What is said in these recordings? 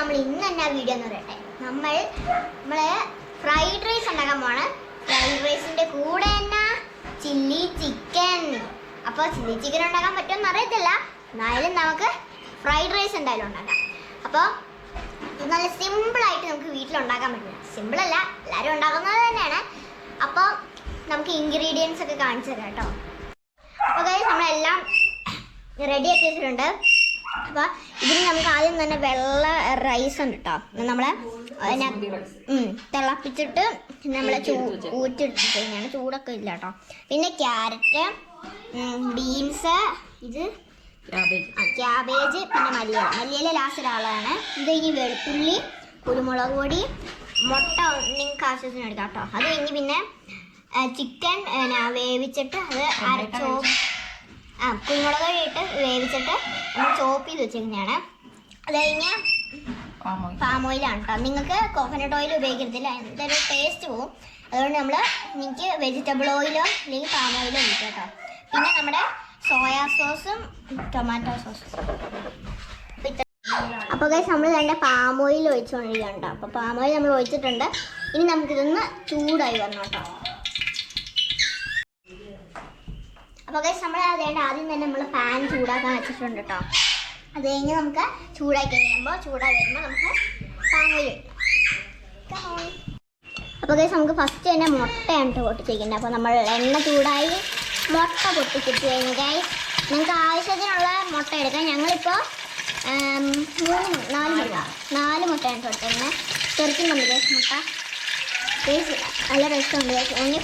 നമ്മൾ ഇന്ന് തന്നെ വീഡിയോ എന്ന് പറയട്ടെ നമ്മൾ നമ്മൾ ഫ്രൈഡ് റൈസ് ഉണ്ടാക്കാൻ പോണ് ഫ്രൈഡ് റൈസിന്റെ കൂടെ തന്നെ ചില്ലി ചിക്കൻ അപ്പോൾ ചില്ലി ചിക്കൻ ഉണ്ടാക്കാൻ പറ്റുമെന്ന് അറിയത്തില്ല. എന്നാലും നമുക്ക് ഫ്രൈഡ് റൈസ് എന്തായാലും ഉണ്ടാക്കാം. അപ്പോൾ നല്ല സിമ്പിളായിട്ട് നമുക്ക് വീട്ടിൽ ഉണ്ടാക്കാൻ പറ്റില്ല. സിമ്പിളല്ല എല്ലാവരും ഉണ്ടാക്കുന്നത് തന്നെയാണ്. അപ്പോൾ നമുക്ക് ഇൻഗ്രീഡിയൻസ് ഒക്കെ കാണിച്ചു തരാം കേട്ടോ. അപ്പോൾ നമ്മളെല്ലാം റെഡി ആക്കി വെച്ചിട്ടുണ്ട് അപ്പോൾ ഇതിന് നമുക്ക് ആദ്യം തന്നെ വെള്ള റൈസ് ഉണ്ട് കേട്ടോ നമ്മളെ തിളപ്പിച്ചിട്ട് നമ്മൾ ചൂ ഊറ്റിട്ട് കഴിഞ്ഞാണ് ചൂടൊക്കെ ഇല്ല കേട്ടോ പിന്നെ ക്യാരറ്റ് ബീൻസ് ഇത് ക്യാബേജ്. ക്യാബേജ് പിന്നെ മല്ലിയില. മല്ലിയില ലാസ്റ്റ് ഒരാളാണ്. ഇത് ഇനി വെളുത്തുള്ളി കുരുമുളക് പൊടി മുട്ട നിങ്ങൾക്ക് ആവശ്യത്തിന് എടുക്കാം കേട്ടോ അത് കഴിഞ്ഞ് പിന്നെ ചിക്കൻ വേവിച്ചിട്ട് അത് അരച്ചോ ആ കുരുമുളക് ഇട്ട് വേവിച്ചിട്ട് നമ്മൾ ചോപ്പ് ചെയ്ത് വെച്ചിരിക്കുന്നതാണ് അത് കഴിഞ്ഞ് ഫാം പാം ഓയിലാണ് കേട്ടോ നിങ്ങൾക്ക് കോക്കനട്ട് ഓയിൽ ഉപയോഗിക്കരുതില്ല. എന്തൊരു ടേസ്റ്റ് പോവും. അതുകൊണ്ട് നമ്മൾ എനിക്ക് വെജിറ്റബിൾ ഓയിലോ അല്ലെങ്കിൽ ഫാം ഓയിലോ ഒഴിക്കാം കേട്ടോ പിന്നെ നമ്മുടെ സോയാ സോസും ടൊമാറ്റോ സോസും അപ്പോൾ കഴിച്ച് നമ്മൾ അതിന്റെ പാം ഓയിൽ ഒഴിച്ചുകൊണ്ടിരിക്കുകയാണ് കേട്ടോ അപ്പോൾ പാം ഓയിൽ നമ്മൾ ഒഴിച്ചിട്ടുണ്ട്. ഇനി നമുക്കിതൊന്ന് ചൂടായി വരണം കേട്ടോ അപ്പോൾ ഗൈസ് നമ്മൾ അതേണ്ട ആദ്യം തന്നെ നമ്മൾ പാൻ ചൂടാക്കാൻ വെച്ചിട്ടുണ്ട് കേട്ടോ അത് കഴിഞ്ഞ് നമുക്ക് ചൂടാക്കി കഴിയുമ്പോൾ ചൂടായി വരുമ്പോൾ നമുക്ക് അപ്പോൾ ഗൈസ് നമുക്ക് ഫസ്റ്റ് തന്നെ മുട്ടയാണ് പൊട്ടിച്ചിരിക്കുന്നത്. അപ്പോൾ നമ്മൾ എണ്ണ ചൂടായി മുട്ട പൊട്ടിച്ചിട്ട് കഴിഞ്ഞ് ഗൈസ് നിങ്ങൾക്ക് ആവശ്യത്തിനുള്ള മുട്ട എടുക്കാം. ഞങ്ങളിപ്പോൾ മൂന്ന് നാല് മുട്ട നാല് മുട്ടയാണ് തൊട്ടിരുന്നത് ചെറുക്കുന്നുണ്ട് മുട്ട. നല്ല രസമുണ്ട് ഗൈസ് ഉണ്ണി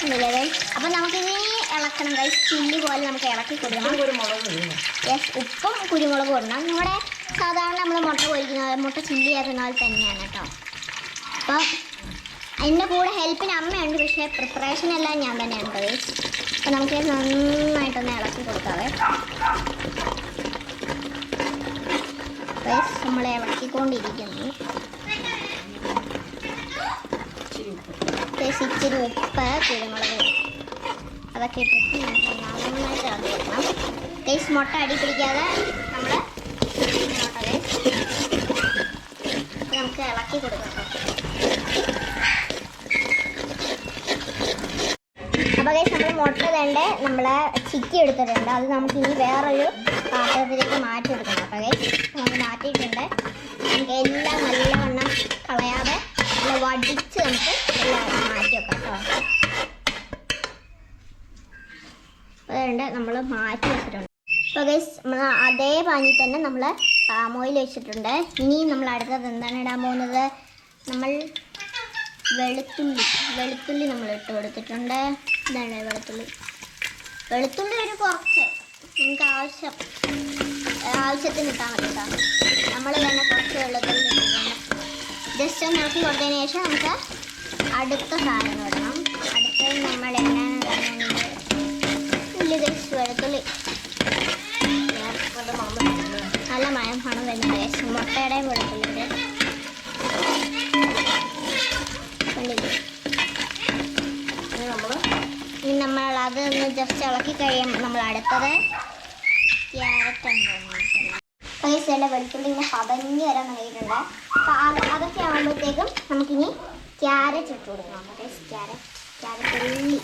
പൊട്ടാതെ ഗൈസ് ഇളക്കണം ഗൈസ് ചില്ലി പോലെ നമുക്ക് ഇളക്കി കൊടുക്കണം. യെസ് ഉപ്പും കുരുമുളകും ഇടണം. നമ്മുടെ സാധാരണ നമ്മൾ മുട്ട പൊരിക്കുന്ന മുട്ട ചില്ലി ആക്കുന്ന പോലെ തന്നെയാണ് കേട്ടോ അപ്പം എന്റെ കൂടെ ഹെൽപ്പിന് അമ്മയുണ്ട്. പക്ഷേ പ്രിപ്പറേഷൻ എല്ലാം ഞാൻ തന്നെയാണ് ഗൈസ് അപ്പം നമുക്ക് നന്നായിട്ടൊന്ന് ഇളക്കി കൊടുക്കാവേ. ഗൈസ് നമ്മൾ ഇളക്കിക്കൊണ്ടിരിക്കുന്നു ഇച്ചിരി ഉപ്പ് ഗൈസ് ഇച്ചിരി ഉപ്പ് കുരുമുളക് അതൊക്കെ ഇട്ടിട്ട് നമുക്ക് നന്നായിട്ട് ഇളക്കി വെക്കണം മുട്ട അടി പിടിക്കാതെ നമ്മൾ നമുക്ക് ഇളക്കി കൊടുക്കാം അപ്പോൾ കേസ് നമ്മൾ മുട്ട വേണ്ട നമ്മൾ ചിക്കി എടുത്തിട്ടുണ്ട്. അത് നമുക്ക് ഇനി വേറൊരു പാത്രത്തിലേക്ക് മാറ്റി എടുക്കണം. അപ്പോൾ കേസ് നമ്മൾ മാറ്റിയിട്ടുണ്ട്. നമുക്ക് എല്ലാം നല്ലവണ്ണം കളയാതെ നല്ല വടിച്ച് നമുക്ക് എല്ലാം മാറ്റി വെക്കാം കേട്ടോ അതുകൊണ്ട് നമ്മൾ മാറ്റി വെച്ചിട്ടുണ്ട്. അപ്പോൾ ഗൈസ് നമ്മൾ അതേ പാനിൽ തന്നെ നമ്മൾ പാം ഓയിൽ വെച്ചിട്ടുണ്ട്. ഇനി നമ്മൾ അടുത്തത് എന്താണ് ഇടാൻ പോകുന്നത്? നമ്മൾ വെളുത്തുള്ളി വെളുത്തുള്ളി നമ്മൾ ഇട്ട് കൊടുത്തിട്ടുണ്ട്. ഇതാണ് വെളുത്തുള്ളി. വെളുത്തുള്ളി ഒരു കുറച്ച് നിങ്ങൾക്ക് ആവശ്യം ആവശ്യത്തിന് ഇട്ടാൽ മതി കേട്ടോ. നമ്മൾ തന്നെ കുറച്ച് വെളുത്തുള്ളി ജസ്റ്റ് ഒന്ന് ഇറക്കി കൊടുത്തതിന് ശേഷം നമുക്ക് അടുത്ത സാധനം ഇടണം. അടുത്തത് നമ്മൾ ഉള്ളി ജസ്റ്റ് വെളുത്തുള്ളി നല്ല മയം മണം വരുന്നുണ്ട് guys. മുട്ടയുടെയും വെളുത്തുള്ളിയുടെ ഇനി നമ്മൾ അത് ഒന്ന് ജസ്റ്റ് ഇളക്കി കഴിയുമ്പോൾ നമ്മൾ അടുത്തത് ക്യാരറ്റ് പൈസയുടെ വെളുത്തുള്ളി ഇങ്ങനെ പതഞ്ഞ് വരാൻ തുടങ്ങിയിട്ടുണ്ട്. അപ്പോൾ അത് അതൊക്കെ ആകുമ്പോഴത്തേക്കും നമുക്കിനി ക്യാരറ്റ് ഇട്ട് കൊടുക്കണം ക്യാരറ്റ്. ക്യാരറ്റ് ഉള്ളി.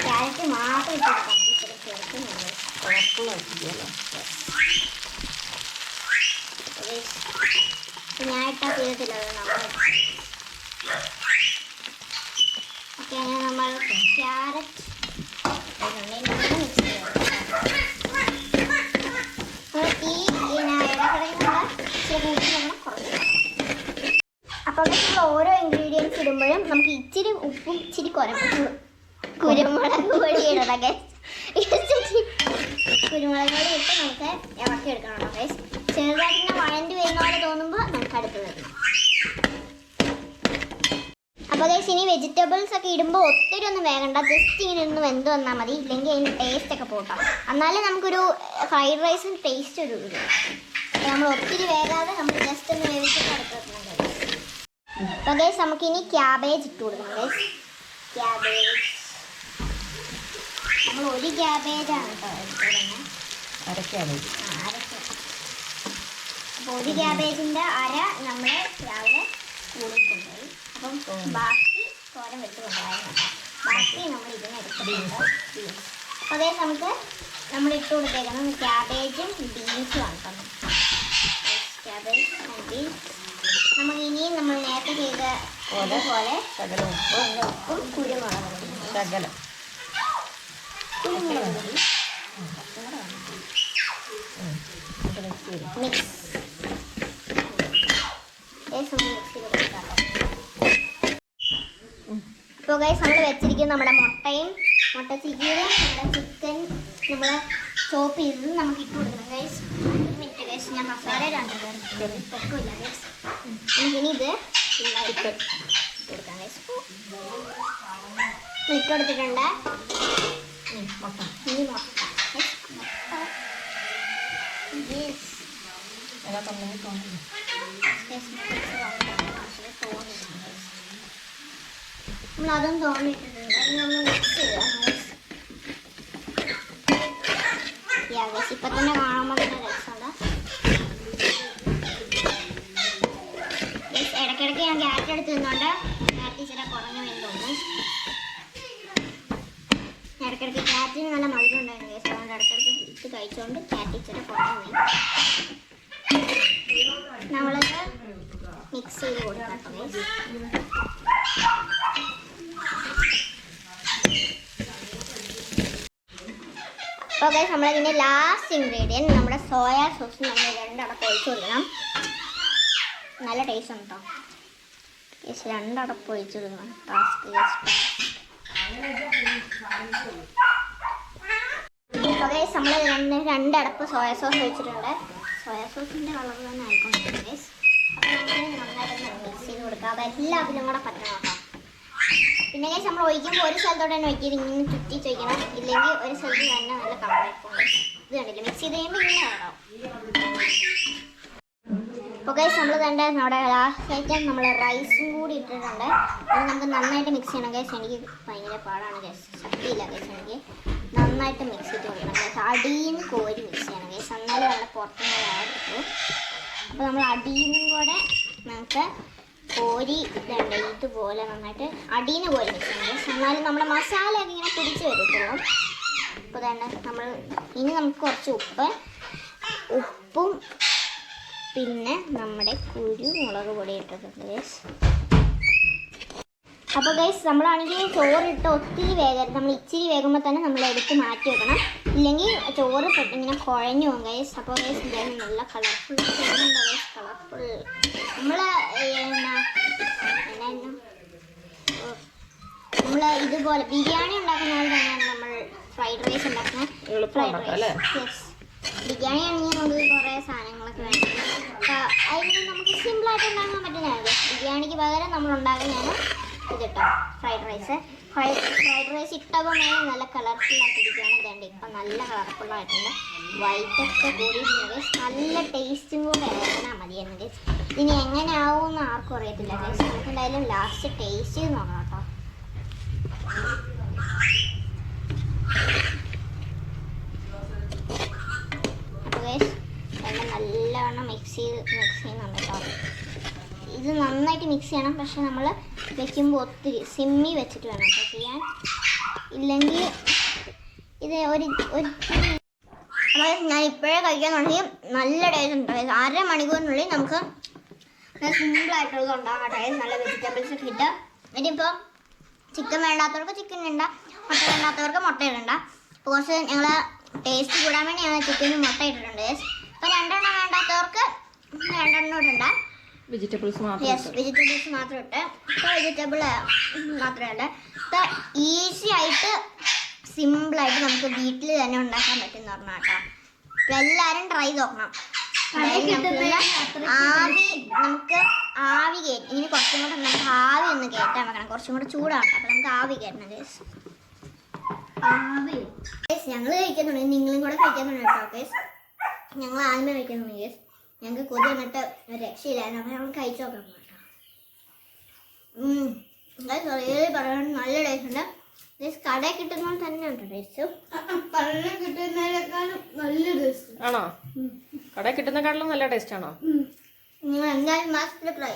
ക്യാരറ്റ് മാത്രം ഇട്ട് കൊടുക്കാൻ മതി ഇച്ചിരി ചേർക്കുന്നുണ്ട് കളർഫുൾ ആക്കിയല്ലേ ഞാൻ ഇട്ടാൽ തീരത്തില്ല അത് നമ്മൾ ഓക്കെ അങ്ങനെ നമ്മൾ ക്യാരറ്റ് ഈ അപ്പോൾ നമ്മൾ ഓരോ ഇൻഗ്രീഡിയൻസ് ഇടുമ്പോഴും നമുക്ക് ഇച്ചിരി ഉപ്പും ഇച്ചിരി കുരക്കും കുരുമുളക് പൊടി ഇടണം കുരുമുളക് പൊടി ഇട്ട് നമുക്ക് ഇറക്കി എടുക്കണം ഗൈസ് ചെറുതായിട്ട് വഴണ്ടി വരുന്ന പോലെ തോന്നുമ്പോൾ നമുക്ക് അടുത്ത് വരണം അപ്പോൾ ഗൈസ് ഇനി വെജിറ്റബിൾസ് ഒക്കെ ഇടുമ്പോൾ ഒത്തിരി ഒന്നും വേകണ്ട ജസ്റ്റ് ഇങ്ങനെ ഒന്ന് വെന്ത് വന്നാൽ മതി. ഇല്ലെങ്കിൽ അതിന്റെ ടേസ്റ്റ് ഒക്കെ പോട്ടോ. എന്നാലേ നമുക്കൊരു ഫ്രൈഡ് റൈസിന് ടേസ്റ്റ് ഒരു ഇത് നമ്മൾ ഒത്തിരി വേകാതെ നമ്മൾ ജസ്റ്റ് ഒന്ന് വേവിച്ചിട്ട് അടുത്ത് വെക്കണം അപ്പോൾ ഗൈസ് നമുക്കിനി ക്യാബേജ് ഇട്ട് കൊടുക്കണം ഗൈസ് ക്യാബേജ് നമ്മൾ ഒരു ക്യാബേജാണ് കേട്ടോ എടുത്തിരുന്നത് അരക്കാതെ അപ്പോൾ ഒരു അര നമ്മൾ രാവിലെ സ്കൂളിൽ കൊണ്ടുപോയി. അപ്പം ബാക്കി തോരൻ വെച്ച് ബാക്കി നമ്മൾ ഇതിനെടുത്തിട്ടുണ്ട് ബീൻസ് അപ്പോൾ അതേ നമുക്ക് നമ്മൾ ഇട്ട് കൊടുത്തേക്കുന്നത് ക്യാബേജും ബീൻസും ആണ് കേട്ടോ. ക്യാബേജ് ബീൻസ് നമ്മൾ ഇനിയും നമ്മൾ നേരത്തെ ചെയ്ത പോലെ ഉപ്പും കുരുമുളക്. ശകലം കുരുമുളക് പൊടി ഉം. ഇത് mix ചെയ്ത്. മിക്സ് ഇപ്പോൾ ഗൈസ് നമ്മൾ വെച്ചിരിക്കുന്ന നമ്മുടെ മുട്ടയും മുട്ട ചിക്കനും നമ്മുടെ ചിക്കൻ നമ്മൾ ചോപ്പ് ചെയ്തത് നമുക്ക് ഇട്ട് കൊടുക്കണം ഗൈസ് മിനിറ്റ് ഗൈസ് ഞാൻ മസാല രണ്ട് പൊക്കില്ല ഗൈസ് ഇട്ട് കൊടുക്കാം ഗൈസ് ഇട്ട് കൊടുത്തിട്ടുണ്ട്. മുട്ട തോന്നുന്നു Yes, നമ്മൾ അതും തോന്നിയിട്ടുണ്ട് അത് നമ്മൾ മിക്സ് ചെയ്യാം ഇപ്പൊ തന്നെ കാണുമ്പോൾ തന്നെ രസമുണ്ട് ഇടയ്ക്കിടയ്ക്ക് ഞാൻ ക്യാറ്റ് എടുത്ത് നിന്നുകൊണ്ട് ക്യാറ്റ് ഇച്ചിരി കുറഞ്ഞു തോന്നുന്നു ഇടയ്ക്കിടയ്ക്ക് ക്യാറ്റിന് നല്ല മധുരം ഉണ്ടായിരുന്നു കേസ് അതുകൊണ്ട് ഇടയ്ക്കിടയ്ക്ക് ഇട്ട് കഴിച്ചുകൊണ്ട് ക്യാറ്റ് ഇച്ചിരി കുറഞ്ഞു പോയി. നമ്മളത് മിക്സ് ചെയ്ത് കൊടുക്കാം ഓക്കെ ഗൈസ് നമ്മളതിന്റെ ലാസ്റ്റ് ഇൻഗ്രീഡിയന്റ് നമ്മുടെ സോയാ സോസ് നമ്മൾ രണ്ടടപ്പ് ഒഴിച്ച് കൊടുക്കണം. നല്ല ടേസ്റ്റ് ഉണ്ടോ യെസ് രണ്ടടപ്പ് ഒഴിച്ച് കൊടുക്കണം. ടാസ്ക് അപ്പോൾ നമ്മൾ രണ്ട് രണ്ടടപ്പ് സോയാ സോസ് വെച്ചിട്ടുണ്ട് സോയാ സോസിന്റെ കളർ തന്നെ ആയിക്കോട്ടെ ഗൈസ് അപ്പോൾ മിക്സ് ചെയ്ത് കൊടുക്കാം. അത് എല്ലാത്തിലും കൂടെ പറ്റണം പിന്നെ ഗൈസ് നമ്മൾ ഒഴിക്കുമ്പോൾ ഒരു സ്ഥലത്തോടെ തന്നെ ഒഴിക്കരുത് ഇങ്ങനെ ചുറ്റി ചോദിക്കണം. ഇല്ലെങ്കിൽ ഒരു സ്ഥലത്ത് തന്നെ നല്ല കളറായിപ്പോൾ ഇത് കണ്ടില്ല? മിക്സ് ചെയ്ത് കഴിയുമ്പോൾ ഇങ്ങനെ അപ്പോൾ ഗൈസ് നമ്മൾ കണ്ട നമ്മുടെ ലാസ്റ്റ് നമ്മൾ റൈസും കൂടി ഇട്ടിട്ടുണ്ട്. അത് നമുക്ക് നന്നായിട്ട് മിക്സ് ചെയ്യണം ഗൈസ് എനിക്ക് ഭയങ്കര പാടാണ് ഗൈസ് ശക്തിയില്ല ഗൈസ് എനിക്ക്. നന്നായിട്ട് മിക്സ് ചെയ്ത് കൊടുക്കണം ഗൈസ് അടിയിൽ നിന്ന് കോരി മിക്സ് ചെയ്യണം ഗൈസ് എന്നാലും പുറത്തു പുറത്തുനിന്ന് വേറെ അപ്പോൾ നമ്മൾ അടിയിൽ നിന്നും കൂടെ നമുക്ക് കോരി ഇതുണ്ട്. ഇതുപോലെ നന്നായിട്ട് അടിയിൽ നിന്ന് കോരി മിക്സ് ചെയ്യണം ഗൈസ് എന്നാലും നമ്മുടെ മസാല ഒക്കെ ഇങ്ങനെ പിടിച്ച് വരത്തുള്ളൂ. അപ്പോൾ ഇതാണ് നമ്മൾ ഇനി നമുക്ക് കുറച്ച് ഉപ്പ് ഉപ്പും പിന്നെ നമ്മുടെ കുരുമുളക് പൊടി ഇട്ടിട്ടുണ്ട് ഗൈസ് അപ്പോൾ ഗൈസ് നമ്മളാണെങ്കിൽ ചോറിട്ട് ഒത്തിരി വേഗം നമ്മൾ ഇച്ചിരി വേകുമ്പോൾ തന്നെ നമ്മൾ എടുത്ത് മാറ്റി വെക്കണം. ഇല്ലെങ്കിൽ ചോറ് ഇങ്ങനെ കുഴഞ്ഞു പോകും ഗൈസ് അപ്പോൾ ഗൈസ് ഇതാണ് നല്ല കളർഫുൾ ഗൈസ് കളർഫുൾ നമ്മൾ നമ്മൾ ഇതുപോലെ ബിരിയാണി ഉണ്ടാക്കുന്ന പോലെ തന്നെയാണ് നമ്മൾ ഫ്രൈഡ് റൈസ് ഉണ്ടാക്കുന്നത്. ഫ്രൈഡ് റൈസ് യെസ് ബിരിയാണി ആണെങ്കിൽ നമുക്ക് കുറേ സാധനങ്ങളൊക്കെ വേണം. അതിന് നമുക്ക് സിമ്പിളായിട്ട് ഉണ്ടാക്കാൻ പറ്റുന്നതാണ് ബിരിയാണിക്ക് പകരം നമ്മൾ ഉണ്ടാക്കുന്നതാണ് ഇത് കേട്ടോ fried rice fried fried rice ഇട്ടപ്പോൾ മേലെ നല്ല കളർഫുൾ ആയിട്ടിരിക്കുകയാണ് ഇതുണ്ട്. ഇപ്പം നല്ല കളർഫുൾ ആയിട്ടുണ്ട്. വൈറ്റ് ഒക്കെ കൂടിയിട്ടുണ്ട് നല്ല ടേസ്റ്റും കൂടെ ഇറങ്ങാൻ മതിയായിരുന്നു എന്നത് ഇനി എങ്ങനെ ആവുമെന്ന് ആർക്കും അറിയത്തില്ല ഗൈസ് നമുക്ക് എന്തായാലും ലാസ്റ്റ് ടേസ്റ്റ് നോക്കണം കേട്ടോ അപ്പോൾ ഗൈസ് എല്ലാം നല്ലവണ്ണം മിക്സ് ചെയ്യുന്നുണ്ട് കേട്ടോ ഇത് നന്നായിട്ട് മിക്സ് ചെയ്യണം. പക്ഷെ നമ്മൾ വെക്കുമ്പോൾ ഒത്തിരി സിമ്മി വെച്ചിട്ട് വേണം. കേട്ടോ ചെയ്യാൻ ഇല്ലെങ്കിൽ ഇത് ഒരു അപ്പോൾ ഞാൻ ഇപ്പോഴേ കഴിക്കാൻ തുടങ്ങി. നല്ല ടേസ്റ്റ് ഉണ്ട്. guys. അര മണിക്കൂറിനുള്ളിൽ നമുക്ക് സിമ്പിളായിട്ടുള്ളത് ഉണ്ടാകാം ടേസ്റ്റ് നല്ല വെജിറ്റബിൾസ് ഒക്കെ ഇട്ട്. ഇനിയിപ്പോൾ ചിക്കൻ വേണ്ടാത്തവർക്ക് ചിക്കൻ ഇടണ്ട. മുട്ട വേണ്ടാത്തവർക്ക് മുട്ട ഇടണ്ട. അപ്പോൾ കുറച്ച് ഞങ്ങൾ ടേസ്റ്റ് കൂടാൻ വേണ്ടി ഞങ്ങൾ ചിക്കനും മുട്ട ഇട്ടിട്ടുണ്ട്. അപ്പോൾ രണ്ടെണ്ണം വേണ്ടാത്തവർക്ക് രണ്ടെണ്ണം കൂടെ ഉണ്ടാ. വെജിറ്റബിൾസ് മാത്രം യെസ് വെജിറ്റബിൾസ് മാത്രം ഇട്ട്. ഇപ്പോൾ വെജിറ്റബിൾ മാത്രമല്ല ഇപ്പോൾ ഈസി ആയിട്ട് സിമ്പിളായിട്ട് നമുക്ക് വീട്ടിൽ തന്നെ ഉണ്ടാക്കാൻ പറ്റുന്ന പറഞ്ഞാൽ കേട്ടോ. അപ്പോൾ എല്ലാവരും ട്രൈ നോക്കണം. ആവി നമുക്ക് ആവി കയറ്റി ഇനി കുറച്ചും കൂടെ നമുക്ക് ആവി ഒന്ന് കയറ്റാൻ വെക്കണം. കുറച്ചും കൂടെ ചൂടാണ് അപ്പം നമുക്ക് ആവി കയറ്റണം കേസ് ആവി. ഞങ്ങൾ കഴിക്കുന്നുണ്ട്. നിങ്ങളും കൂടെ കഴിക്കുന്നുണ്ട് കേട്ടോ ഗേസ് ഞങ്ങൾ ആദ്യമേ കഴിക്കുന്നുണ്ട് ഗേസ് ഞങ്ങൾക്ക് കൊതി വന്നിട്ട് രക്ഷയില്ലായിരുന്നു. അപ്പം ഞങ്ങൾ കഴിച്ചു നോക്കാം കേട്ടോ ചെറിയ പറയാൻ നല്ല ടേസ്റ്റ് ഉണ്ട്. ഗേസ് കടയിൽ കിട്ടുന്ന പോലെ തന്നെ ഉണ്ട് ടേസ്റ്റ് കടയിൽ കിട്ടുന്നതിനേക്കാളും നല്ല ടേസ്റ്റ് ആണോ? കടയിൽ കിട്ടുന്നേക്കാളും നല്ല ടേസ്റ്റ് ആണോ? നിങ്ങൾ എന്തായാലും മസ്റ്റ് ട്രൈ